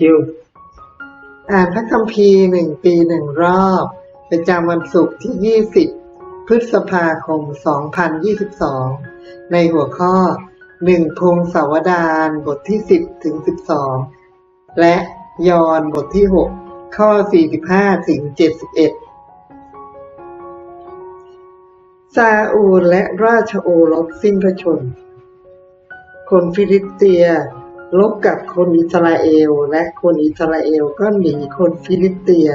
คิวอ่านพระคัมภีร์หนึ่งปีหนึ่งรอบ ประจำวันศุกร์ที่ 20 พฤษภาคม 2022 ในหัวข้อหนึ่งพงศาวดารบทที่ 10 ถึง 12 และยอห์นบทที่ 6 ข้อ 45 ถึง 71 ซาอูลและราชโอรสสิ้นพระชนม์คนฟิลิสเตีย รบกับคนอิสราเอล และคนอิสราเอลก็หนีคนฟิลิสเตีย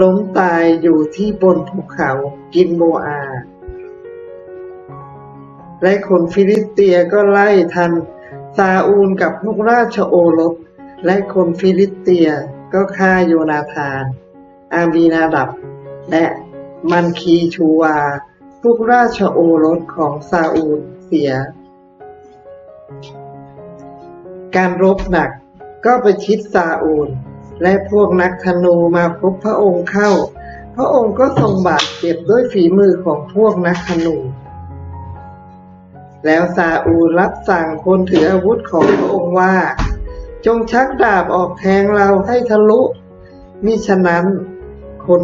ล้มตายอยู่ที่บนภูเขากินโมอา และคนฟิลิสเตียก็ไล่ทันซาอูลกับพวกราชโอรส และคนฟิลิสเตียก็ฆ่าโยนาธาน อามีนาดับ และมันคีชูวา พวกราชโอรสของซาอูลเสีย การรบหนักก็ไปชิดซาอูล และพวกนักธนูมาพบพระองค์เข้า พระองค์ก็ทรงบาดเจ็บด้วยฝีมือของพวกนักธนู แล้วซาอูลรับสั่งคนถืออาวุธของพระองค์ว่า จงชักดาบออกแทงเราให้ทะลุ มิฉะนั้นคน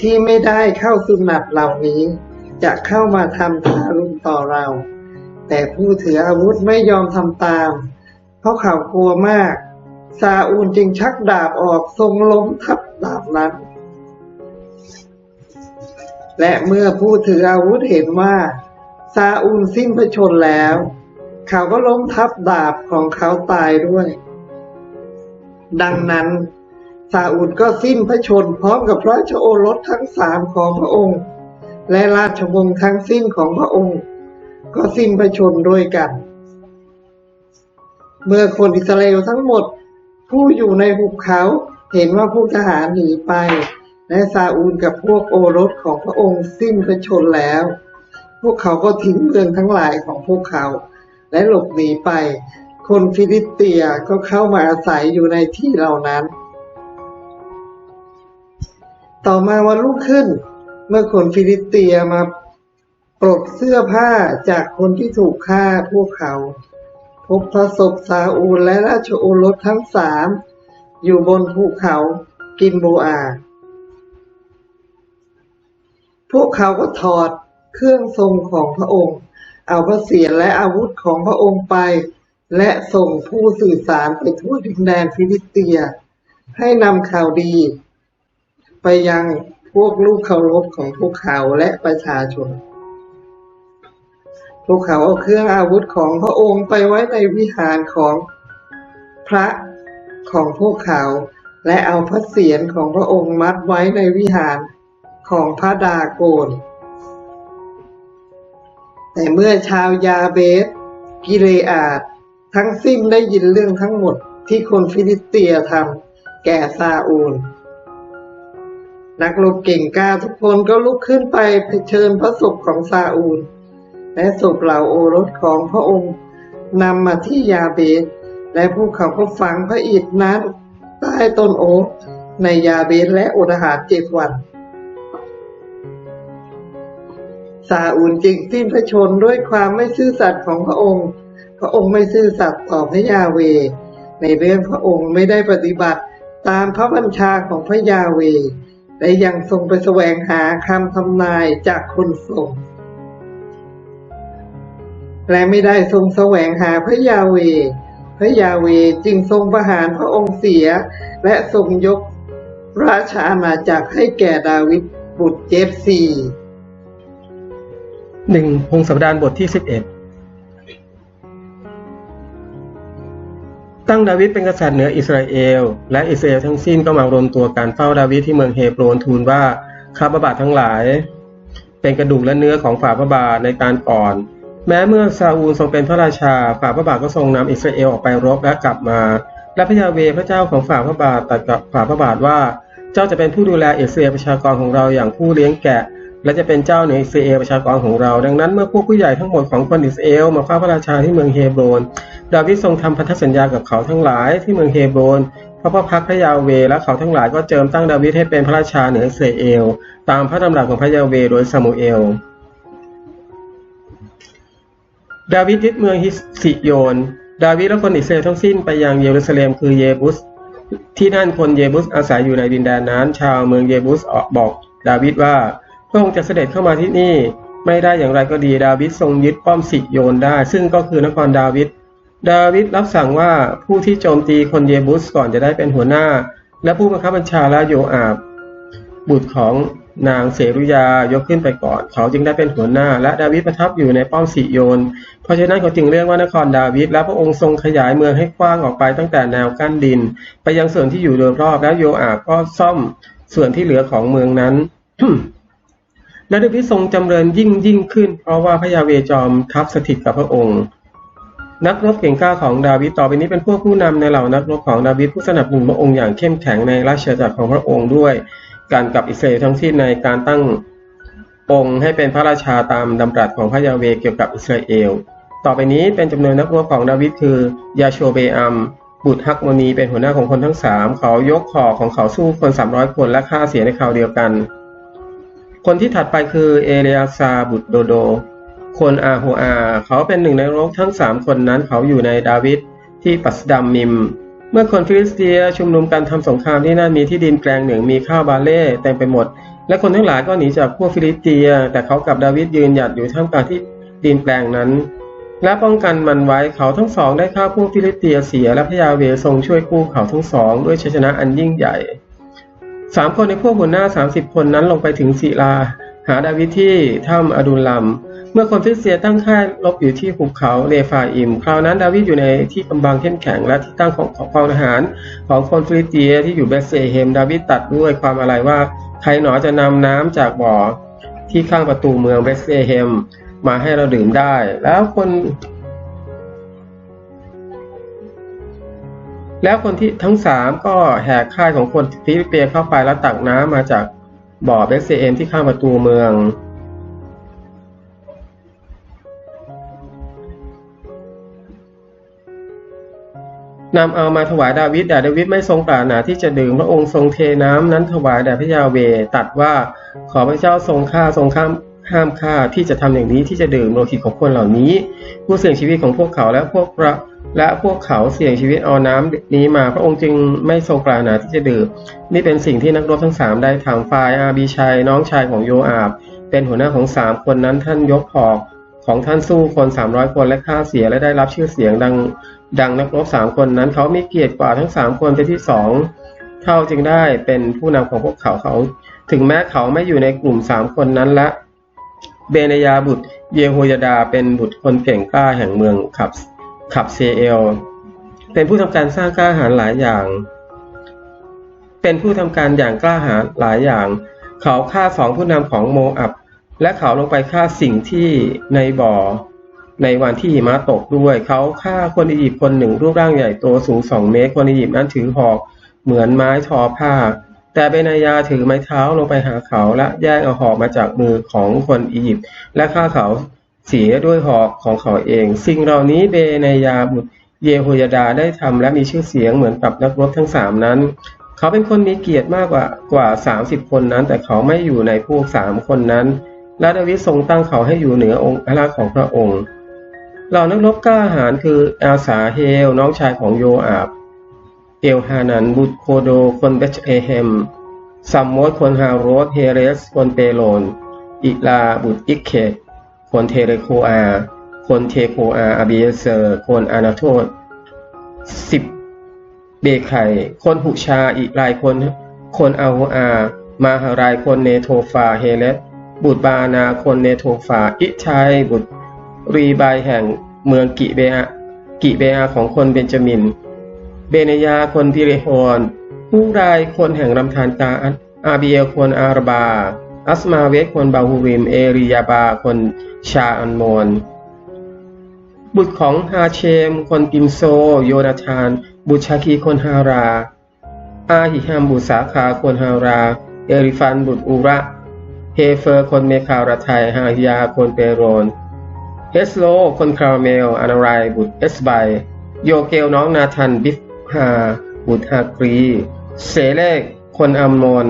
ที่ไม่ได้เข้าสุนัตเหล่านี้ จะเข้ามาทำทารุณต่อเรา แต่ผู้ถืออาวุธไม่ยอมทำตาม เพราะเขากลัวมาก ซาอูลจึงชักดาบออกทรงล้มทับดาบนั้น และเมื่อผู้ถืออาวุธเห็นว่า ซาอูลสิ้นพระชนแล้ว เขาก็ล้มทับดาบของเขาตายด้วย ดังนั้นซาอูลก็สิ้นพระชนพร้อมกับพระราชโอรสทั้งสามของพระองค์ และราชวงศ์ทั้งสิ้นของพระองค์ ก็สิ้นพระชนด้วยกัน เมื่อคนอิสราเอลทั้งหมด ผู้อยู่ในหุบเขาเห็นว่าพวกทหารหนีไป และซาอูลกับพวกโอรสของพระองค์สิ้นพระชนแล้ว พวกเขาก็ทิ้งเมืองทั้งหลายของพวกเขา และหลบหนีไป คนฟิลิสเตียก็เข้ามาอาศัยอยู่ในที่เหล่านั้น ต่อมาวันรุ่งขึ้น เมื่อคนฟิลิสเตียมาปลดเสื้อผ้าจากคนที่ถูกฆ่าพวกเขา พบพระศพซาอูลและราชโอรสทั้งสามอยู่บนภูเขากินโบอา พวกเขาก็ถอดเครื่องทรงของพระองค์ เอาพระเศียรและอาวุธของพระองค์ไป และส่งผู้สื่อสารไปทั่วดินแดนฟิลิสเตีย ให้นำข่าวดี ไปยังพวกลูกเคารพของพวกเขาและประชาชน พวกเขาเอาเครื่องอาวุธของพระองค์ไปไว้ในวิหารของพระของพวกเขา และเอาพระเศียรของพระองค์มัดไว้ในวิหารของพระดาโกน แต่เมื่อชาวยาเบส กิเลอาดทั้งสิ้นได้ยินเรื่องทั้งหมดที่คนฟิลิสเตียทำแก่ซาอูล นักรบเก่งกล้าทุกคนก็ลุกขึ้นไปเผชิญพระศพของซาอูล และศพเหล่าโอรสของพระองค์นำมาที่ยาเบส และพวกเขาก็ฝังพระอิฐนั้นใต้ต้นโอ๊กในยาเบสและอดอาหารเจ็ดวัน ซาอูลจึงสิ้นพระชนด้วยความไม่ซื่อสัตย์ของพระองค์ พระองค์ไม่ซื่อสัตย์ต่อพระยาเว ในเรื่องพระองค์ไม่ได้ปฏิบัติตามพระบัญชาของพระยาเวและยังทรงไปแสวงหาคำทำนายจากคนทรง และไม่ได้ทรงแสวงหาพระยาเว พระยาเวจึงทรงประหารพระองค์เสีย และทรงยกราชอาณาจักรให้แก่ดาวิดบุตรเจฟซีหนึ่งพงศาวดารบทที่สิบเอ็ดตั้งดาวิดเป็นกษัตริย์เหนืออิสราเอล และอิสราเอลทั้งสิ้นก็มารวมตัวกันเฝ้าดาวิดที่เมืองเฮโบรนทูลว่าข้าพระบาททั้งหลาย เป็นกระดูกและเนื้อของฝ่าพระบาทในการก่อน แม้เมื่อซาอูลทรงเป็นพระราชา ฝ่าพระบาทก็ทรงนำอิสราเอลออกไปรบและกลับมา และพระยาเวพระเจ้าของฝ่าพระบาทตรัสกับฝ่าพระบาทว่า เจ้าจะเป็นผู้ดูแลอิสราเอลประชากรของเราอย่างผู้เลี้ยงแกะ และจะเป็นเจ้าเหนืออิสราเอลประชากรของเรา ดังนั้นเมื่อพวกผู้ใหญ่ทั้งหมดของคนอิสราเอลมาเฝ้าพระราชาที่เมืองเฮโบรน ดาวิดทรงทำพันธสัญญากับเขาทั้งหลายที่เมืองเฮโบรนพระพระพักพระยาเวและเขาทั้งหลายก็เจิมตั้งดาวิดให้เป็นพระราชาเหนืออิสราเอล ตามพระดำรัสของพระยาเวโดยซามูเอล ดาวิดยึดเมืองฮิสิโยน ดาวิดและคนอิสราเอลทั้งสิ้นไปยังเยรูซาเล็มคือเยบุส ที่นั่นคนเยบุสอาศัยอยู่ในดินแดนนั้น ชาวเมืองเยบุสออกบอก ดาวิดว่าพระองค์จะเสด็จเข้ามาที่นี่ไม่ได้อย่างไรก็ดีดาวิดทรงยึดป้อมสิโยนได้ ซึ่งก็คือนครดาวิดดาวิดรับสั่งว่าผู้ที่โจมตีคนเยบุสก่อนจะได้เป็นหัวหน้า และผู้บังคับบัญชาและโยอาบ บุตรของ นางเสรุยายกขึ้นไปก่อน เขาจึงได้เป็นหัวหน้า และดาวิดประทับอยู่ในป้อมสิโยน เพราะฉะนั้นเขาจึงเรียกว่านครดาวิดและพระองค์ทรงขยายเมืองให้กว้างออกไปตั้งแต่แนวกั้นดิน ไปยังส่วนที่อยู่โดยรอบและโยอาบก็ซ่อมส่วนที่เหลือของเมืองนั้นและดาวิดทรงจำเริญยิ่งยิ่งขึ้น เพราะว่าพระยาเวจอมทัพสถิตกับพระองค์นักรบเก่งกล้าของดาวิดต่อไปนี้เป็นพวกผู้นำในเหล่านักรบของดาวิดผู้สนับสนุนพระองค์อย่างเข้มแข็งในราชอาณาจักรของพระองค์ด้วย การกับอิสราเอลทั้งสิ้นในการตั้งองค์ให้เป็นพระราชาตามดำรัสของพระยาเวเกี่ยวกับอิสราเอล ต่อไปนี้เป็นจำนวนนักรบของดาวิดคือยาโชเบอัมบุตรฮักโมนีเป็นหัวหน้าของคนทั้งสามเขายกหอของเขาสู้คนสามร้อยคนและฆ่าเสียในคราวเดียวกัน คนที่ถัดไปคือเอเลียซาบุตรโดโด คนอาโฮอา เขาเป็นหนึ่งในรบทั้งสามคนนั้นเขาอยู่ในดาวิดที่ปัสดัมมิม เมื่อคนฟิลิสเตียชุมนุมกันทำสงครามที่นั่นมีที่ดินแปลงหนึ่งมีข้าวบาเล่เต็มไปหมด และคนทั้งหลายก็หนีจากพวกฟิลิสเตีย แต่เขากับดาวิดยืนหยัดอยู่ท่ามกลางที่ดินแปลงนั้น และป้องกันมันไว้เขาทั้งสองได้ฆ่าพวกฟิลิสเตียเสียและพระยาเวทรงช่วยกู้เขาทั้งสองด้วยชัยชนะอันยิ่งใหญ่สามคนในพวกหัวหน้าสามสิบคนนั้นลงไปถึงศิลา หาดาวิดที่ถ้ำอดุลลัม เมื่อคนฟิลิสเตียตั้งค่ายรบอยู่ที่ภูเขาเลฟาอิม คราวนั้นดาวิดอยู่ในที่กำบังเข้มแข็งและที่ตั้งของของกองทหาร ของคนฟิลิสเตียที่อยู่เบธเซเฮม ดาวิดตัดด้วยความอะไรว่าใครหนอจะนำน้ำจากบ่อที่ข้างประตูเมืองเบธเซเฮมมาให้เราดื่มได้ แล้วคนแล้วคนที่ทั้งสามก็แหกค่ายของคนฟิลิปเปียเข้าไปแล้วตักน้ำมาจาก บ่อเบธเซเฮมที่ข้างประตูเมือง นำเอามาถวายดาวิดแต่ดาวิดไม่ทรงปรารถนาที่จะดื่มพระองค์ทรงเทน้ำนั้นถวายแด่พระยาเวตัดว่าขอพระเจ้าทรงฆ่าทรงข้ามห้ามฆ่าที่จะทำอย่างนี้ที่จะดื่มโลหิตของคนเหล่านี้ ผู้เสี่ยงชีวิตของพวกเขาและพวกเรา และพวกเขาเสี่ยงชีวิตเอาน้ำนี้มาพระองค์จึงไม่ทรงปรานาที่จะดื่มนี่เป็นสิ่งที่นักรบทั้งสามได้ทำฝ่ายอาบีชัยน้องชายของโยอาบ เป็นหัวหน้าของสามคนนั้นท่านยกหอกของท่านสู้คนสามร้อยคนและฆ่าเสียและได้รับชื่อเสียงดังดังนักรบสามคนนั้นเขามีเกียรติกว่าทั้งสามคนเป็นที่สองเท่าจึงได้เป็นผู้นำของพวกเขาเขา ถึงแม้เขาไม่อยู่ในกลุ่มสามคนนั้นและเบเนยาบุตรเยโฮยดาเป็นบุตรคนเก่งกล้าแห่งเมืองขับ ขับเซเอลเป็นผู้ทำการสร้างกล้าหาญหลายอย่าง เป็นผู้ทำการอย่างกล้าหาญหลายอย่าง เขาฆ่าสองผู้นำของโมอับ และเขาลงไปฆ่าสิ่งที่ในบ่อ ในวันที่หิมะตกด้วย เขาฆ่าคนอียิปต์คนหนึ่งรูปร่างใหญ่โตสูงสองเมตร คนอียิปต์นั้นถือหอกเหมือนไม้ทอผ้า แต่เบนายาถือไม้เท้าลงไปหาเขาและแย่งเอาหอกมาจากมือของคนอียิปต์และฆ่าเขา เสียด้วยหอกของเขาเอง สิ่งเหล่านี้เบนายาบุตรเยโฮยดาได้ทำและมีชื่อเสียงเหมือนกับนักรบทั้งสามนั้น เขาเป็นคนมีเกียรติมากกว่ากว่าสามสิบคนนั้น แต่เขาไม่อยู่ในพวกสามคนนั้นและดาวิดทรงตั้งเขาให้อยู่เหนือองค์พระของพระองค์เหล่านักรบกล้าหาญคืออาสาเฮล น้องชายของโยอาบ เอลฮานัน บุตรโคโด คนเบชเอเฮมซัมโมดคนฮาโรสเฮเรส คนเปโลน อิลาบุตรอิกเคต คนเทเรโคอา คนเทโคอาอาบิเอเซอร์ คนอานาโทษสิบเบไข่คนหุชาอีกหลายคน คนอาโฮอา มาหารายคนเนโทฟาเฮเลสบุตรบานาคนเนโทฟา อิชัยบุตรรีบายแห่งเมืองกิเบอากิเบอาของคนเบนจามิน เบเนยาคนพิเรโฮนผู้รายคนแห่งรำธารกาอันอาบีเอลคนอารบา อัสมาเวกคนบาฮูริม เอริยาบาคนชาอันโมนบุตรของฮาเชม คนกิมโซ โยนาธาน บุตรชาคีคนฮารา อาหิฮัมบุตรสาขาคนฮารา เอริฟันบุตรอุระเฮเฟอร์คนเมคาราไทยฮาฮิยาคนเปโรน เฮสโล คนคาราเมลอานารายบุตรเอสไบโยเกลน้องนาธันบิฟฮาบุตรฮากรี เสเลกคนอัมโมน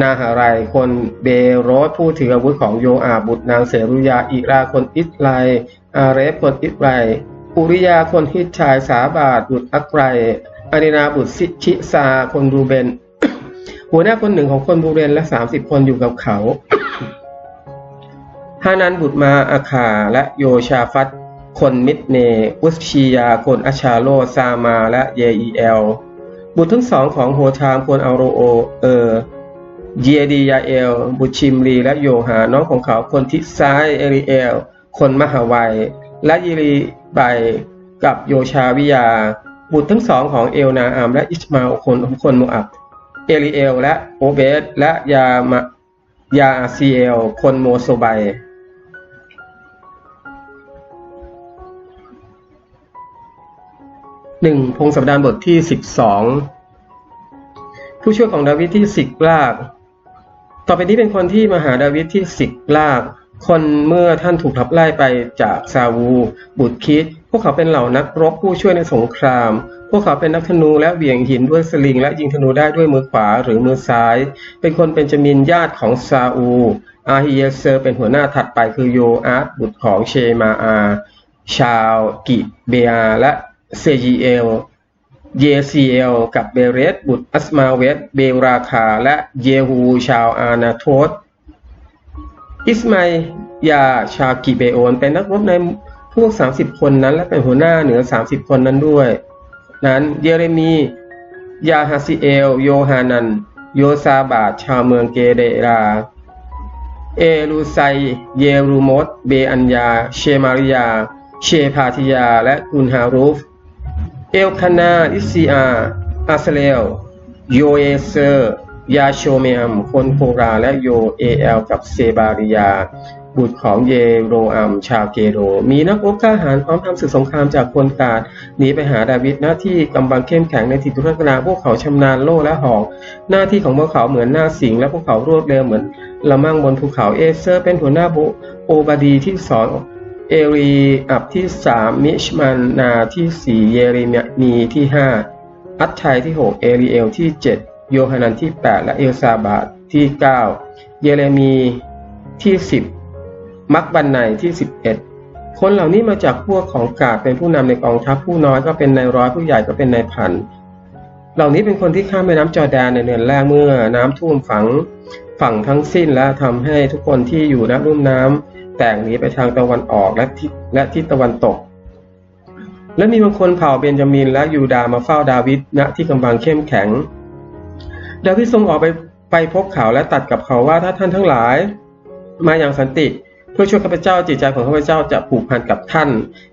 นาหารายคนเบโรสผู้ถืออาวุธของโยอาบุตรนางเสรุยาอิราคนอิสไลอาเรฟคนอิสไลอุริยาคนฮิตชายสาบาทบุตรอักไรอารินาบุตรสิชิซาคนรูเบน หัวหน้าคนหนึ่งของคนบูเรนและสามสิบคนอยู่กับเขาฮานันบุตรมาอาคาและโยชาฟัตคนมิดเนอุสชียาคนอาชาโลซามาและเยอีเอลบุตรทั้งสองของโฮทามคนอัลโรโอเออ เยดียาเอล บุชิมรีและโยหา น้องของเขา คนทิซายเอริเอล คนมหาวัย และยิรีไบกับโยชาวิยา บุตรทั้งสองของเอลนาอามและอิชมาลคนคนโมอับ เอริเอล และโอเบสและยามะยาซีเอล คนโมโซไบหนึ่งพงศาวดารบทที่สิบสองผู้ช่วยของดาวิดที่สิกลาก ต่อไปนี้เป็นคนที่มาหาดาวิดที่สิกลาก คนเมื่อท่านถูกขับไล่ไปจากซาวู บุตรคิด พวกเขาเป็นเหล่านักรบผู้ช่วยในสงคราม พวกเขาเป็นนักธนูและเหวี่ยงหินด้วยสลิง และยิงธนูได้ด้วยมือขวาหรือมือซ้าย เป็นคนเป็นจมินญาติของซาอู อาฮิเยเซอร์เป็นหัวหน้าถัดไปคือโยอาบุตรของเชมาอา ชาวกิเบอาและเซจีเอล เยซีเอลกับเบเรตบุตรอัสมาเวตเบราคา และเยฮูชาวอานาโทสอิสมาอยาชากิเบโอน เป็นนักรบในพวก 30 คนนั้น และเป็นหัวหน้าเหนือ 30 คนนั้นด้วย นั้นเยเรมี ยาฮาซิเอล โยฮานัน โยซาบาดชาวเมืองเกเดรา เอลูไซ เยรูมดเบอัญญา เชมาริยา เชพาธิยา และกุนฮารูฟ เอลคานาอิซีอาอาสเลลโยเอเซอร์ ยาโชเมอัม คนโคราและโยเอเอลกับเซบาริยา บุตรของเยโรอัม ชาวเกโร มีนักรบกล้าหาญพร้อมทำศึกสงครามจากคนกาดหนีไปหาดาวิดหน้าที่กำบังเข้มแข็งในทิศทุรกนาพวกเขาชำนาญโล่และหอก หน้าที่ของพวกเขาเหมือนหน้าสิงและพวกเขารวดเร็วเหมือนละมั่งบนภูเขาเอเซอร์ เป็นหัวหน้าโบโอบาดีที่สอง เอรีอับที่สามมิชมันนาที่สี่เยเรมีที่ห้าอัตชัยที่หกเอรีเอลที่เจ็ดโยฮานันที่แปดและเอลซาบาดที่เก้าเยเรมีที่สิบมักบันไนที่สิบเอ็ดคนเหล่านี้มาจากพวกของกาดเป็นผู้นำในกองทัพผู้น้อยก็เป็นนายร้อยผู้ใหญ่ก็เป็นนายพันเหล่านี้เป็นคนที่ข้ามแม่น้ำจอแดนในเดือนแรกเมื่อน้ำท่วมฝังฝั่งทั้งสิ้นและทำให้ทุกคนที่อยู่ณรุ่มน้ำ แตกหนีไปทางตะวันออกและทิศและทิศตะวันตก และมีบางคนเผ่าเบนจามินและยูดาห์มาเฝ้าดาวิดณที่กำบังเข้มแข็ง ดาวิดทรงออกไปไปพบเขาและตัดกับเขาว่าถ้าท่านทั้งหลาย มาอย่างสันติเพื่อช่วยข้าพเจ้าจิตใจของข้าพเจ้าจะผูกพันกับท่าน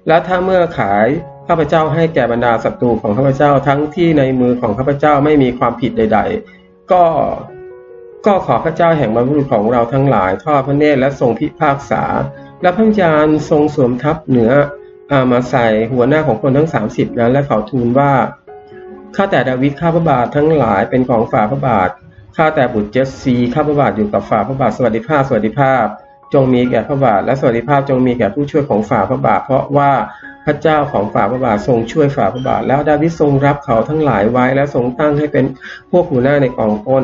และถ้าเมื่อขายข้าพเจ้าให้แก่บรรดาศัตรูของข้าพเจ้าทั้งที่ในมือของข้าพเจ้าไม่มีความผิดใด ๆ ก็ ก็ขอพระเจ้าแห่งบรรพบุรุษของเราทั้งหลายทอดพระเนตรและทรงพิพากษา และพระวิญญาณทรงสวมทับเหนืออามาใส่หัวหน้าของคนทั้งสามสิบนั้นและเขาทูลว่าข้าแต่ดาวิดข้าพระบาททั้งหลายเป็นของฝ่าพระบาทข้าแต่บุตรเจสซีข้าพระบาทอยู่กับฝ่าพระบาทสวัสดิภาพสวัสดิภาพ จงมีแก่พระบาทและสวัสดิภาพจงมีแก่ผู้ช่วยของฝ่าพระบาท เพราะว่าพระเจ้าของฝ่าพระบาททรงช่วยฝ่าพระบาท แล้วดาวิดทรงรับเขาทั้งหลายไว้และทรงตั้งให้เป็นพวกหัวหน้าในกองพล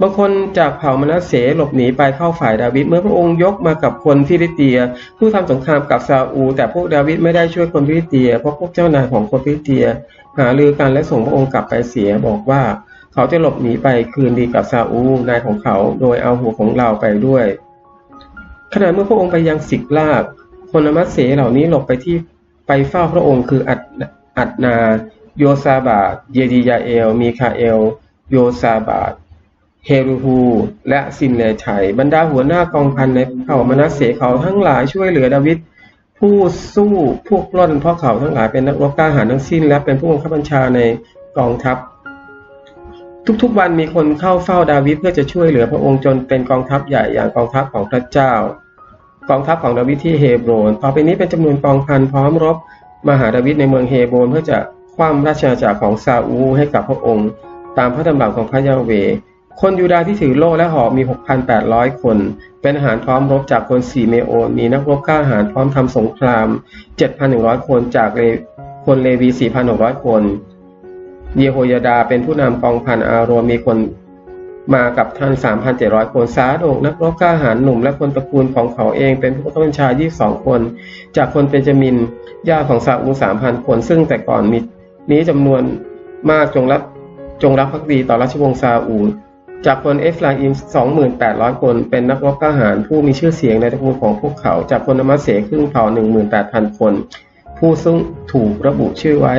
บางคนจากเผ่ามนัสเสหลบหนีไปเข้าฝ่ายดาวิดเมื่อพระองค์ยกมากับคนฟิลิเตีย ผู้ทำสงครามกับซาอู แต่พวกดาวิดไม่ได้ช่วยคนฟิลิเตีย เพราะพวกเจ้านายของคนฟิลิเตีย หาลือกันและส่งพระองค์กลับไปเสียบอกว่า เขาจะหลบหนีไปคืนดีกับซาอูนายของเขาโดยเอาหัวของเราไปด้วยขณะเมื่อพระองค์ไปยังสิกลากคนมัสเสเหล่านี้หลบไปที่ไปเฝ้าพระองค์คืออัดอัดนา โยซาบาดเยดียาเอล มีคาเอล โยซาบาด เฮรูฮู และซินเลชัย บรรดาหัวหน้ากองพันในเผ่ามนัสเสเขาทั้งหลายช่วยเหลือดาวิดผู้สู้พวกล้นเพราะเขาทั้งหลายเป็นนักรบกล้าหาญทั้งสิ้น และเป็นผู้บังคับบัญชาในกองทัพ ทุกๆวันมีคนเข้าเฝ้าดาวิดเพื่อจะช่วยเหลือพระองค์จนเป็นกองทัพใหญ่อย่างกองทัพของพระเจ้า กองทัพของดาวิดที่เฮโบรนต่อไปนี้เป็นจำนวนกองพันพร้อมรบมาหาดาวิดในเมืองเฮโบรนเพื่อจะคว่ำราชอาณาจักรของซาอูให้กับพระองค์ ตามพระดำรัสของพระยาเว คนยูดาห์ที่ถือโล่และหอกมี 6,800 คน เป็นทหารพร้อมรบจากคนสีเมโอนมีนักรบกล้าหาญพร้อมทำสงคราม 7,100 คนจากเลคนเลวี 4,600 คน เยโฮยาดาเป็นผู้นำกองพันอาโรมีคนมากับท่าน 3,700 คนซาโดกนักรบกล้าหาญหนุ่มและคนตระกูลของเขาเองเป็นผู้ต้นชา22 คน จากคนเบนจามินญาติของซาอู 3,000 คน ซึ่งแต่ก่อนมีนี้จำนวนมากจงรับจงรักภักดีต่อราชวงศ์ซาอู จากคนเอฟราอิม2,800 คน เป็นนักรบกล้าหาญผู้มีชื่อเสียงในตระกูลของพวกเขา จากคนนามาเสครึ่งเผ่า 18,000 คน ผู้ซึ่งถูกระบุชื่อไว้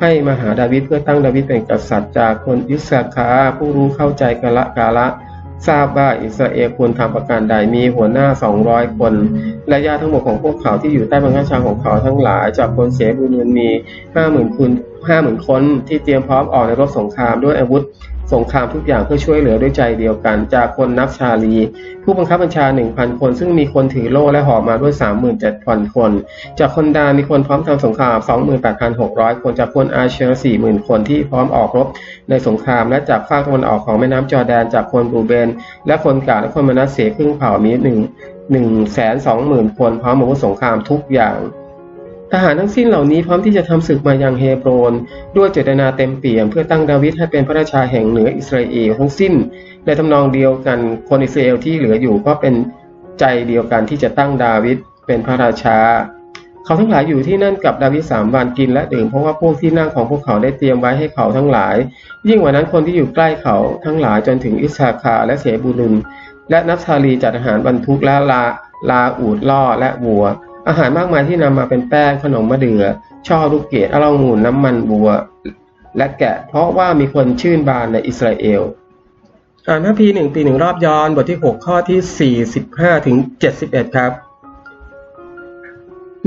ให้มาหาดาวิดเพื่อตั้งดาวิดเป็นกษัตริย์ จากคนอิสราคาผู้รู้เข้าใจกาละกาละทราบว่าอิสราเอลควรทำประการใดมีหัวหน้า 200 คน และญาติทั้งหมดของพวกเขาที่อยู่ใต้บังคับชาของเขาทั้งหลาย จากคนเสบูลูนมี 50,000คุณ50,000 คนที่เตรียมพร้อมออกในรบสงครามด้วยอาวุธ สงครามทุกอย่างเพื่อช่วยเหลือด้วยใจเดียวกัน จากคนนับชาลี ผู้บังคับบัญชา1,000คน ซึ่งมีคนถือโล่และหอมาด้วย37,000คน จากคนดานมีคนพร้อมทำสงคราม28,600คนจากคนอาเชอร์40,000คนที่พร้อมออกรบในสงครามและจากภาคตะวันออกของแม่น้ำจอร์แดนจากคนบูเบน และคนกาและคนมนัสเสครึ่งเผ่ามีหนึ่งหนึ่งแสนสองหมื่นคนพร้อมอาวุธสงครามทุกอย่าง ทหารทั้งสิ้นเหล่านี้พร้อมที่จะทำศึกมายังเฮโบรน ด้วยเจตนาเต็มเปี่ยมเพื่อตั้งดาวิดให้เป็นพระราชาแห่งเหนืออิสราเอลทั้งสิ้น ในทำนองเดียวกันคนอิสราเอลที่เหลืออยู่ก็เป็นใจเดียวกันที่จะตั้งดาวิดเป็นพระราชา เขาทั้งหลายอยู่ที่นั่นกับดาวิดสามวันกินและดื่มเพราะว่าพวกที่นั่งของพวกเขาได้เตรียมไว้ให้เขาทั้งหลาย ยิ่งกว่านั้นคนที่อยู่ใกล้เขาทั้งหลายจนถึงอิสราคาและเสบูลุนและนับชาลีจัดอาหารบรรทุกและลาลาอูดล่อและวัว อาหารมากมายที่นำมาเป็นแป้งขนมมะเดื่อช่อลูกเกดอะลองูนน้ำมันบัว และแกะ เพราะว่ามีคนชื่นบานในอิสราเอล อ่านพระพีหนึ่งปีหนึ่งรอบย้อนบทที่6ข้อที่45ถึง71ครับ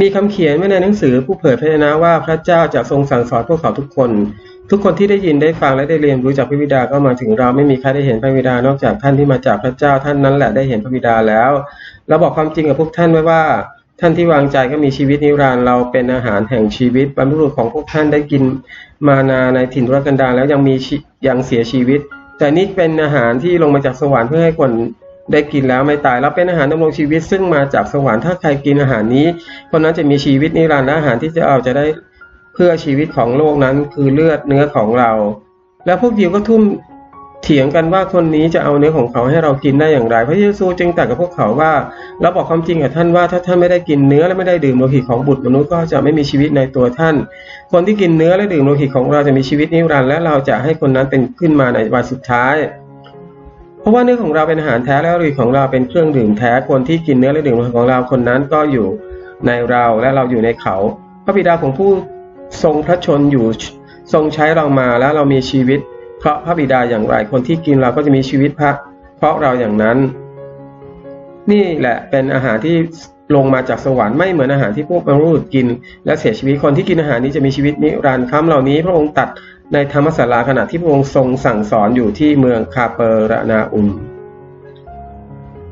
มีคำเขียนไว้ในหนังสือผู้เผยพระชนะว่าพระเจ้าจะทรงสั่งสอนพวกเขาทุกคน ทุกคนที่ได้ยินได้ฟังและได้เรียนรู้จากพระบิดาก็มาถึงเราไม่มีใครได้เห็นพระบิดานอกจากท่านที่มาจากพระเจ้าท่านนั้นแหละได้เห็นพระบิดาแล้ว เราบอกความจริงกับพวกท่านไว้ว่า ท่านที่วางใจก็มีชีวิตนิรันดร์เราเป็นอาหารแห่งชีวิตบรรพุรุษของพวกท่านได้กินมานาในถิ่นทุรกันดารแล้วยังมียังเสียชีวิต แต่นี่เป็นอาหารที่ลงมาจากสวรรค์เพื่อให้คนได้กินแล้วไม่ตายแล้วเป็นอาหารดำรงชีวิต ซึ่งมาจากสวรรค์ถ้าใครกินอาหารนี้คนนั้นจะมีชีวิตนิรันดร์และอาหารที่จะเอาจะได้เพื่อชีวิตของโลกนั้นคือเลือดเนื้อของเรา แล้วพวกยิวก็ทุ่ม เถียงกันว่าคนนี้จะเอาเนื้อของเขาให้เรากินได้อย่างไร พระเยซูจึงตรัสกับพวกเขาว่าเราบอกความจริงกับท่านว่าถ้าท่านไม่ได้กินเนื้อและไม่ได้ดื่มโลหิตของบุตรมนุษย์ก็จะไม่มีชีวิตในตัวท่าน คนที่กินเนื้อและดื่มโลหิตของเราจะมีชีวิตนิรันดร์และเราจะให้คนนั้นเป็นขึ้นมาในวันสุดท้าย เพราะว่าเนื้อของเราเป็นอาหารแท้และโลหิตของเราเป็นเครื่องดื่มแท้คนที่กินเนื้อและดื่มโลหิตของเราคนนั้นก็อยู่ในเราและเราอยู่ในเขา พระบิดาของผู้ทรงพระชนอยู่ทรงใช้เรามาและเรามีชีวิต เพราะพระบิดาอย่างไรคนที่กินเราก็จะมีชีวิตพระเพราะเราอย่างนั้น นี่แหละเป็นอาหารที่ลงมาจากสวรรค์ไม่เหมือนอาหารที่พวกบรรลุกิน และเสียชีวิตคนที่กินอาหารนี้จะมีชีวิตนิรันดร์คำเหล่านี้ พระองค์ตัดในธรรมศาลาขณะที่พระองค์ทรงสั่งสอนอยู่ที่เมืองคาเปอรนาอุม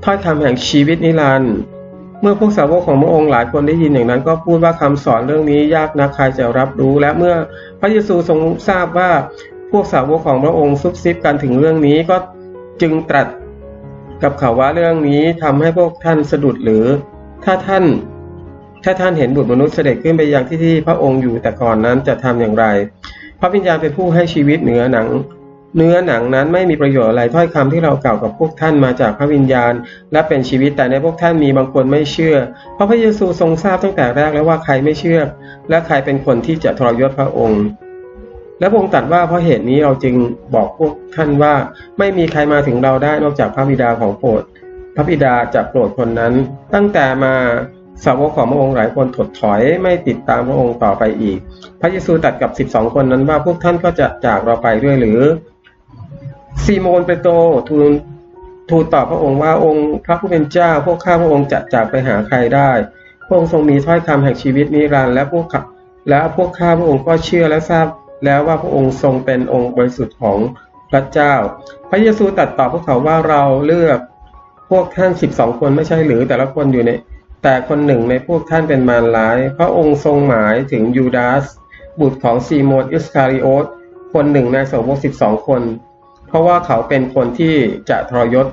ถ้อยคำแห่งชีวิตนิรันดร์เมื่อพวกสาวกของพระองค์หลายคนได้ยินอย่างนั้น ก็พูดว่าคำสอนเรื่องนี้ยากนักใครจะรับรู้ และเมื่อพระเยซูทรงทราบว่า พวกสาวกของพระองค์ซุบซิบกันถึงเรื่องนี้ก็จึงตรัสกับเขาว่าเรื่องนี้ทำให้พวกท่านสะดุดหรือ ถ้าท่าน ถ้าท่านเห็นบุตรมนุษย์เสด็จขึ้นไปยังที่ที่พระองค์อยู่แต่ก่อนนั้นจะทำอย่างไร พระวิญญาณเป็นผู้ให้ชีวิตเหนือหนัง เนื้อหนังนั้นไม่มีประโยชน์อะไรถ้อยคำที่เรากล่าวกับพวกท่านมาจากพระวิญญาณ และเป็นชีวิตแต่ในพวกท่านมีบางคนไม่เชื่อ เพราะพระเยซูทรงทราบตั้งแต่แรกแล้วว่าใครไม่เชื่อ และใครเป็นคนที่จะทรยศพระองค์ และพระองค์ตรัสว่าเพราะเหตุนี้เราจึงบอกพวกท่านว่าไม่มีใครมาถึงเราได้นอกจากพระบิดาของโปรด พระบิดาจะโปรดคนนั้น ตั้งแต่มาสาวกของพระองค์หลายคนถดถอยไม่ติดตามพระองค์ต่อไปอีก พระเยซูตรัสกับ 12 คนนั้นว่าพวกท่านก็จะจากเราไปด้วยหรือซีโมนเปโตรทูลทูลตอบพระองค์ว่าองค์พระผู้เป็นเจ้า พวกข้าพระองค์จะจากไปหาใครได้ พระองค์ทรงมีถ้อยคำแห่งชีวิตนิรันดร์และพวกข้าและพวกข้าพระองค์ก็เชื่อและทราบ แล้วว่าพระองค์ทรงเป็นองค์บริสุทธิ์ของพระเจ้า พระเยซูตรัสตอบพวกเขาว่าเราเลือกพวกท่านสิบสองคนไม่ใช่หรือแต่ละคนอยู่ใน แต่คนหนึ่งในพวกท่านเป็นมารร้าย พระองค์ทรงหมายถึงยูดาส บุตรของซีโมนอิสคาริโอตคนหนึ่งในสาวกสิบสองคน เพราะว่าเขาเป็นคนที่จะทรยศ